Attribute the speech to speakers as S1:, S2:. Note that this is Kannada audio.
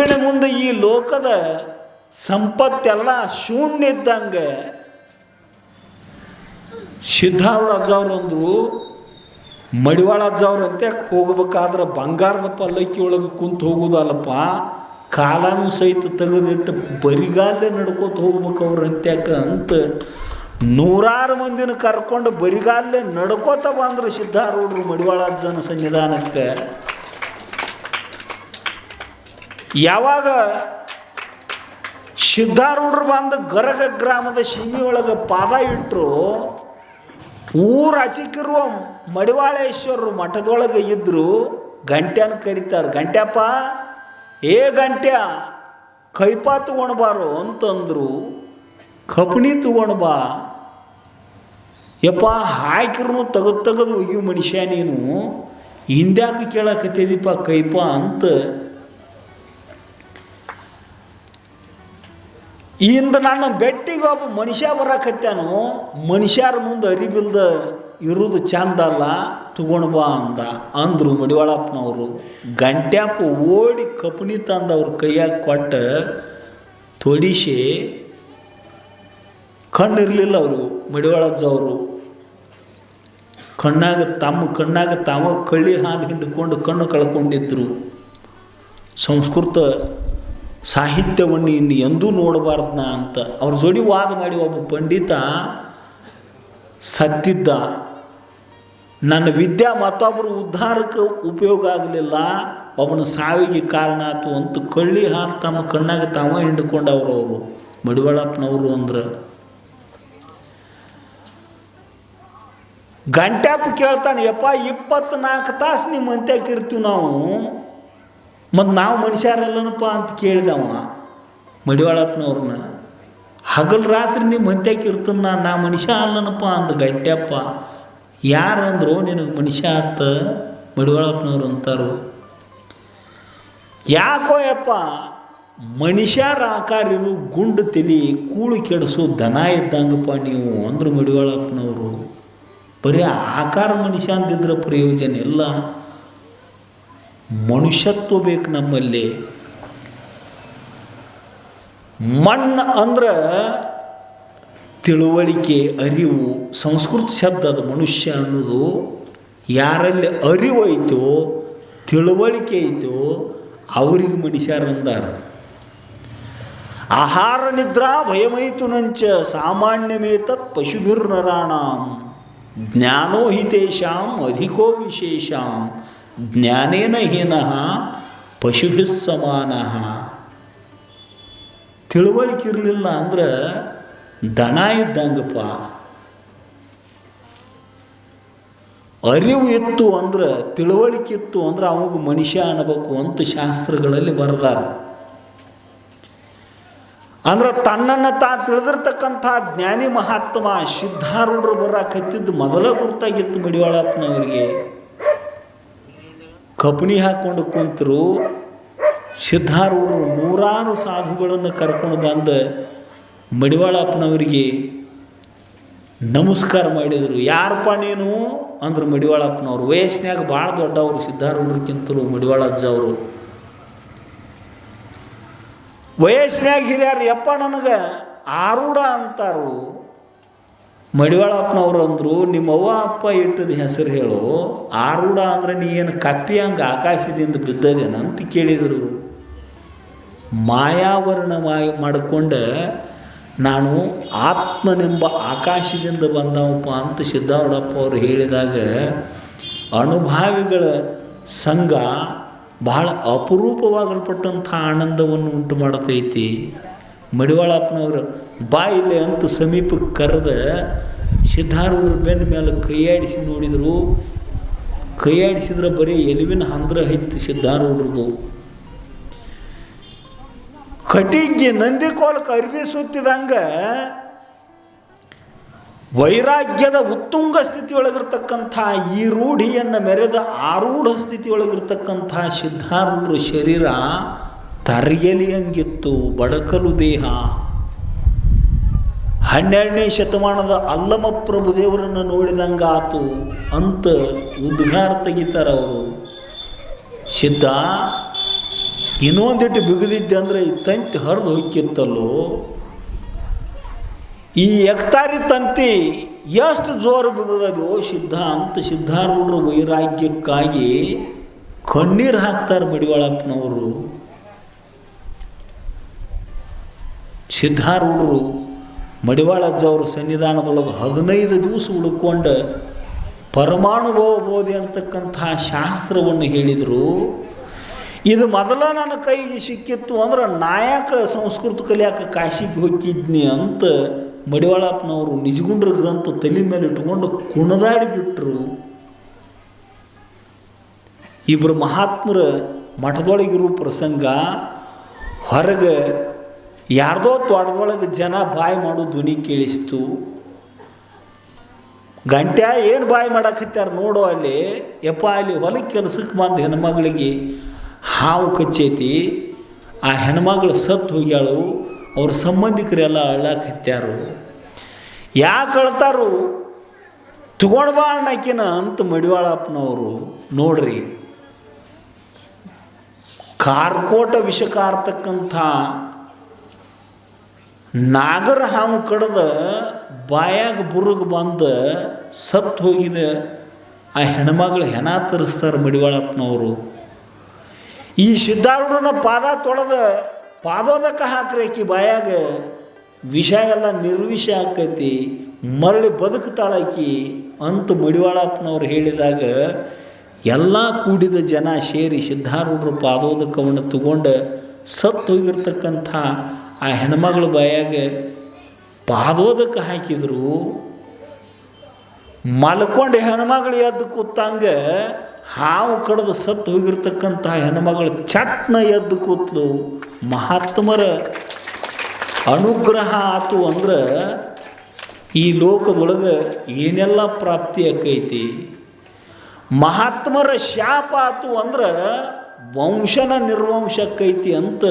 S1: ಗುರುವಿನ ಮುಂದೆ ಈ ಲೋಕದ ಸಂಪತ್ತೆಲ್ಲ ಶೂನ್ಯ ಇದ್ದಂಗೆ ಸಿದ್ಧಾರೂಢ ಅಜ್ಜವ್ರು ಅಂದರು, ಮಡಿವಾಳ ಅಜ್ಜವ್ರು ಅಂತ, ಹೋಗ್ಬೇಕಾದ್ರೆ ಬಂಗಾರದ ಪಲ್ಲಕ್ಕಿ ಒಳಗೆ ಕುಂತು ಹೋಗೋದಲ್ಲಪ್ಪ, ಕಾಲನೂ ಸಹಿತ ತೆಗೆದಿಟ್ಟು ಬರಿಗಾಲೇ ನಡ್ಕೋತ ಹೋಗ್ಬೇಕು ಅವ್ರ ಅಂತ್ಯಾಕ ಅಂತ ನೂರಾರು ಮಂದಿನ ಕರ್ಕೊಂಡು ಬರಿಗಾಲೇ ನಡ್ಕೋತ ಬಂದ್ರು ಸಿದ್ಧಾರೂಢರು ಮಡಿವಾಳ ಅಜ್ಜನ ಸನ್ನಿಧಾನಕ್ಕೆ. ಯಾವಾಗ ಸಿದ್ಧಾರೂಢರು ಬಂದು ಗರಗ ಗ್ರಾಮದ ಶಿಮಿಯೊಳಗೆ ಪಾದ ಇಟ್ಟರು ಊರ ಅಚಿಕಿರುವ ಮಡಿವಾಳೇಶ್ವರರು ಮಠದೊಳಗೆ ಇದ್ದರು ಗಂಟ್ಯಾನ ಕರೀತಾರೆ, ಗಂಟ್ಯಪ್ಪ, ಏ ಗಂಟ್ಯ, ಕೈಪಾ ತಗೊಂಡ್ಬಾರು ಅಂತಂದರು, ಕಪಣಿ ಬಾ ಯಪ್ಪ ಹಾಕಿರೂ ತೆಗೆದು ತೆಗೆದು ಒಯ್ಯು ಮನುಷ್ಯ ನೀನು, ಹಿಂದ್ಯಾಕೆ ಕೇಳಕತ್ತಿದೀಪ ಕೈಪ ಅಂತ ಇಂದ ನಾನು ಬೆಟ್ಟಿಗೆ ಒಬ್ಬ ಮನುಷ್ಯ ಬರಕತ್ಯಾನು ಮನುಷ್ಯರ ಮುಂದೆ ಅರಿಬಿಲ್ದ ಇರುವುದು ಚಂದ ಅಲ್ಲ, ತಗೊಂಡು ಬಾ ಅಂದ. ಅಂದರು ಮಡಿವಾಳಪ್ಪನವರು ಗಂಟ್ಯಾಪ ಓಡಿ ಕಪಣಿ ತಂದು ಅವ್ರ ಕೈಯಾಗ ಕೊಟ್ಟು ತೊಡಿಸಿ ಕಣ್ಣಿರಲಿಲ್ಲ ಅವರು ಮಡಿವಾಳಜ್ಜವರು ಕಣ್ಣಾಗ ತಮ್ಮ, ಕಣ್ಣಾಗ ತಾವ ಕಳ್ಳಿ ಹಾಲು ಹಿಂಡ್ಕೊಂಡು ಕಣ್ಣು ಕಳ್ಕೊಂಡಿದ್ರು. ಸಂಸ್ಕೃತ ಸಾಹಿತ್ಯವನ್ನು ಇನ್ನು ಎಂದೂ ನೋಡಬಾರ್ದನ ಅಂತ ಅವ್ರ ಜೋಡಿ ವಾದ ಮಾಡಿ ಒಬ್ಬ ಪಂಡಿತ, ಸತ್ತಿದ್ದ. ನನ್ನ ವಿದ್ಯಾ ಮತ್ತೊಬ್ಬರು ಉದ್ಧಾರಕ್ಕೆ ಉಪಯೋಗ ಆಗಲಿಲ್ಲ. ಒಬ್ಬನ ಸಾವಿಗೆ ಕಾರಣ ಆಯ್ತು ಅಂತ ಕಳ್ಳಿ ಹಾಕಿ ತಮ್ಮ ಕಣ್ಣಾಗ ತಾವ ಹಿಂಡ್ಕೊಂಡವ್ರು ಅವರು. ಮಡಿವಾಳಪ್ಪನವರು ಅಂದ್ರೆ. ಗಂಟ್ಯಾಪ ಕೇಳ್ತಾನೆ, ಯಪ್ಪ, ಇಪ್ಪತ್ನಾಲ್ಕು ತಾಸು ನಿಮ್ಮ ಅಂತ್ಯಕ್ಕೆ ಇರ್ತೀವಿ ನಾವು. ಮತ್ತು ನಾವು ಮನುಷ್ಯರಲ್ಲನಪ್ಪ ಅಂತ ಕೇಳಿದವ ಮಡಿವಾಳಪ್ಪನವ್ರನ್ನ. ಹಗಲು ರಾತ್ರಿ ನಿಮ್ಮ ಮಂತ್ಯಾಕೆ ಇರ್ತನ ನಾ ಮನುಷ್ಯ ಅಲ್ಲನಪ್ಪ ಅಂದ ಗಂಟ್ಯಪ್ಪ. ಯಾರು ಅಂದರು ನಿನಗೆ ಮನುಷ್ಯ ಆತ ಮಡಿವಾಳಪ್ಪನವ್ರು ಅಂತಾರು. ಯಾಕೋ ಯಪ್ಪ, ಮನುಷ್ಯರ ಆಕಾರ ಇರು ಗುಂಡು ತಲಿ ಕೂಳು ಕೆಡಿಸು ದನ ಇದ್ದಂಗಪ್ಪ ನೀವು ಅಂದರು ಮಡಿವಾಳಪ್ಪನವರು. ಬರೀ ಆಕಾರ ಮನುಷ್ಯ ಅಂದಿದ್ರೆ ಪ್ರಯೋಜನ ಇಲ್ಲ. ಮನುಷ್ಯತ್ವ ಬೇಕು ನಮ್ಮಲ್ಲಿ. ಮಣ್ಣು ಅಂದ್ರೆ ತಿಳುವಳಿಕೆ, ಅರಿವು, ಸಂಸ್ಕೃತ ಶಬ್ದದ ಮನುಷ್ಯ ಅನ್ನೋದು. ಯಾರಲ್ಲಿ ಅರಿವು ಐತೋ, ತಿಳುವಳಿಕೆ ಐತೋ, ಅವ್ರಿಗೆ ಮನುಷ್ಯರಂದಾರ ಆಹಾರ ನಿದ್ರಾ ಭಯಮೈಥುನಂಚ ಸಾಮಾನ್ಯಮೇತತ್ ಪಶುಭಿರ್ನರಾಣಾಂ ಜ್ಞಾನೋ ಹಿ ಅಧಿಕೋ ವಿಶೇಷಾಂ. ಜ್ಞಾನೇನ ಹೀನಃ ಪಶುಭಿಸ್ ಸಮಾನಃ ತಿಳುವಳಿಕೆ ಇರಲಿಲ್ಲ ಅಂದ್ರೆ ದಣ ಇದ್ದಂಗಪ್ಪ. ಅರಿವು ಇತ್ತು ಅಂದ್ರೆ, ತಿಳುವಳಿಕೆ ಇತ್ತು ಅಂದ್ರೆ ಅವಾಗ ಮನುಷ್ಯ ಅನ್ನಬೇಕು ಅಂತ ಶಾಸ್ತ್ರಗಳಲ್ಲಿ ಬರೆದಾರ. ಅಂದ್ರೆ ತನ್ನನ್ನು ತಾ ತಿಳಿದಿರ್ತಕ್ಕಂಥ ಜ್ಞಾನಿ ಮಹಾತ್ಮ ಸಿದ್ಧಾರೂಢರು ಬರಕತ್ತಿದ್ದು ಮೊದಲ ಗುರುತಾಗಿತ್ತು ಮಡಿವಾಳಪ್ಪನವರಿಗೆ. ಕಪಣಿ ಹಾಕ್ಕೊಂಡು ಕುಂತರು, ಸಿದ್ಧಾರೂಢರು ನೂರಾರು ಸಾಧುಗಳನ್ನು ಕರ್ಕೊಂಡು ಬಂದು ಮಡಿವಾಳಪ್ಪನವರಿಗೆ ನಮಸ್ಕಾರ ಮಾಡಿದರು. ಯಾರಪ್ಪ ನೀನು? ಅಂದ್ರೆ ಮಡಿವಾಳಪ್ಪನವರು. ವಯಸ್ಸಿನಾಗ ಭಾಳ ದೊಡ್ಡವರು ಸಿದ್ಧಾರೂಢರಿಗಿಂತಲೂ ಮಡಿವಾಳಜ್ಜ ಅವರು. ವಯಸ್ಸಿನಾಗ ಹಿರಿಯರು, ಯಪ್ಪ ನನಗೆ ಆರೂಢ ಅಂತಾರು. ಮಡಿವಾಳಪ್ಪನವ್ರು ಅಂದರು ನಿಮ್ಮವ್ವ ಅಪ್ಪ ಇಟ್ಟದ ಹೆಸರು ಹೇಳು, ಆರೂಢ ಅಂದ್ರೆ ನೀ ಏನು ಕಪ್ಪಿ ಹಂಗೆ ಆಕಾಶದಿಂದ ಬಿದ್ದದೇನ ಅಂತ ಕೇಳಿದರು. ಮಾಯಾವರಣ ಮಾಯ ಮಾಡಿಕೊಂಡು, ನಾನು ಆತ್ಮನೆಂಬ ಆಕಾಶದಿಂದ ಬಂದವಪ್ಪ ಅಂತ ಸಿದ್ಧಾರೂಢಪ್ಪ ಅವರು ಹೇಳಿದಾಗ, ಅನುಭಾವಿಗಳ ಸಂಘ ಬಹಳ ಅಪರೂಪವಾಗಲ್ಪಟ್ಟಂಥ ಆನಂದವನ್ನು ಉಂಟು ಮಾಡತೈತಿ. ಮಡಿವಾಳಪ್ಪನವರು ಬಾ ಇಲ್ಲಿ ಅಂತ ಸಮೀಪಕ್ಕೆ ಕರೆದ ಸಿದ್ಧಾರೂಢರ ಬೆನ್ನ ಮೇಲೆ ಕೈಯಾಡಿಸಿ ನೋಡಿದರು. ಕೈಯಾಡಿಸಿದ್ರೆ ಬರೀ ಎಲುವಿನ ಹಂದ್ರ ಹೈತ್ತು ಸಿದ್ಧಾರೂಢರದು ಕಟಿಗೆ ನಂದಿಕೋಲಕ್ಕೆ ಅರ್ಬಿ ಸುತ್ತಿದಂಗೆ ವೈರಾಗ್ಯದ ಉತ್ತುಂಗ ಸ್ಥಿತಿಯೊಳಗಿರ್ತಕ್ಕಂಥ ಈ ರೂಢಿಯನ್ನು ಮೆರೆದ ಆರೂಢ ಸ್ಥಿತಿಯೊಳಗಿರ್ತಕ್ಕಂಥ ಸಿದ್ಧಾರೂಢರ ಶರೀರ ತರಗೆಲಿಯಂಗಿತ್ತು ಬಡಕಲು ದೇಹ. ಹನ್ನೆರಡನೇ ಶತಮಾನದ ಅಲ್ಲಮ ಪ್ರಭುದೇವರನ್ನು ನೋಡಿದಂಗೆ ಆತು ಅಂತ ಉದ್ಗಾರ ತೆಗಿತಾರೆ ಅವರು. ಸಿದ್ಧ, ಇನ್ನೊಂದಿಟ್ಟು ಬಿಗಿದಿದ್ದೆ ಅಂದ್ರೆ ಈ ತಂತಿ ಹರಿದು ಹೋಗಿತ್ತಲ್ಲೋ ಈ ಎಕ್ತಾರಿ ತಂತಿ ಎಷ್ಟು ಜೋರು ಬಿಗದದು ಸಿದ್ಧಾಂತ ಸಿದ್ಧಾರೂಢರು ವೈರಾಗ್ಯಕ್ಕಾಗಿ ಕಣ್ಣೀರು ಹಾಕ್ತಾರೆ ಮಡಿವಾಳಪ್ಪನವರು ಸಿದ್ಧಾರೂಢರು ಮಡಿವಾಳಜ್ಜವ್ರ ಸನ್ನಿಧಾನದೊಳಗೆ ಹದಿನೈದು ದಿವಸ ಉಳ್ಕೊಂಡು ಪರಮಾಣುಭವ ಬೋಧಿ ಅಂತಕ್ಕಂತಹ ಶಾಸ್ತ್ರವನ್ನು ಹೇಳಿದರು, ಇದು ಮೊದಲ ನನ್ನ ಕೈಗೆ ಸಿಕ್ಕಿತ್ತು ಅಂದ್ರೆ ನಾಯಕ ಸಂಸ್ಕೃತ ಕಲಿಯಾಕ ಕಾಶಿಗೆ ಹೋಗಿದ್ನಿ ಅಂತ ಮಡಿವಾಳಪ್ಪನವರು ನಿಜಗುಂಡ್ರ ಗ್ರಂಥ ತಲೆ ಮೇಲೆ ಇಟ್ಕೊಂಡು ಕುಣದಾಡಿ ಬಿಟ್ರು. ಇಬ್ಬರು ಮಹಾತ್ಮರ ಮಠದೊಳಗಿರೋ ಪ್ರಸಂಗ ಹೊರಗೆ ಯಾರ್ದೋ ತೋಟದೊಳಗೆ ಜನ ಬಾಯಿ ಮಾಡೋ ಧ್ವನಿ ಕೇಳಿಸ್ತು. ಗಂಟ್ಯಾ ಏನು ಬಾಯಿ ಮಾಡಾಕತ್ಯಾರ ನೋಡೋ ಅಲ್ಲಿ, ಯಪ್ಪ ಅಲ್ಲಿ ಹೊಲಕ್ಕೆ ಕೆಲಸಕ್ಕೆ ಬಂದ ಹೆಣ್ಮಗಳಿಗೆ ಹಾವು ಕಚ್ಚೈತಿ. ಆ ಹೆಣ್ಮಗಳು ಸತ್ತು ಹೋಗ್ಯಾಳು, ಅವ್ರ ಸಂಬಂಧಿಕರೆಲ್ಲ ಅಳ್ಳಾಕತ್ಯಾರು. ಯಾಕೆ ಅಳ್ತಾರು? ತಗೊಂಡು ಬಾ ಅಂತ ಮಡಿವಾಳಪ್ಪನವರು, ನೋಡ್ರಿ. ಕಾರ್ಕೋಟ ವಿಷ ಕಾರ್ತಕ್ಕಂಥ ನಾಗರ ಹಾವು ಕಡ್ದು ಬಾಯಾಗ ಬುರುಗ್ ಬಂದು ಸತ್ತು ಹೋಗಿದ. ಆ ಹೆಣ್ಮಗಳು ಹೆಣ ತರಿಸ್ತಾರೆ ಮಡಿವಾಳಪ್ಪನವರು. ಈ ಸಿದ್ಧಾರೂಢನ ಪಾದ ತೊಳೆದ ಪಾದೋದಕ ಹಾಕ್ರಿ ಆಕಿ ಬಾಯಾಗ. ವಿಷ ಎಲ್ಲ ನಿರ್ವಿಷ ಆಕೈತಿ ಮರಳಿ ಬದುಕುತ್ತಾಳಾಕಿ ಅಂತ ಮಡಿವಾಳಪ್ಪನವ್ರು ಹೇಳಿದಾಗ ಎಲ್ಲ ಕೂಡಿದ ಜನ ಸೇರಿ ಸಿದ್ಧಾರೂಢರು ಪಾದೋದಕವನ್ನು ತಗೊಂಡು ಸತ್ತು ಹೋಗಿರ್ತಕ್ಕಂಥ ಆ ಹೆಣ್ಮಗಳ ಬಾಯಾಗ ಪಾದೋದಕ್ಕೆ ಹಾಕಿದ್ರು. ಮಲ್ಕೊಂಡು ಹೆಣ್ಮಗಳು ಎದ್ದು ಕೂತಂಗ ಹಾವು ಕಡ್ದು ಸತ್ತು ಹೋಗಿರ್ತಕ್ಕಂಥ ಹೆಣ್ಮಗಳು ಚಟ್ನ ಎದ್ದು ಕೂತ್ಲು. ಮಹಾತ್ಮರ ಅನುಗ್ರಹ ಆತು ಅಂದ್ರೆ ಈ ಲೋಕದೊಳಗೆ ಏನೆಲ್ಲ ಪ್ರಾಪ್ತಿ ಆಕೈತಿ. ಮಹಾತ್ಮರ ಶಾಪ ಆತು ಅಂದ್ರೆ ವಂಶನ ನಿರ್ವಂಶಕ್ಕೈತಿ ಅಂತ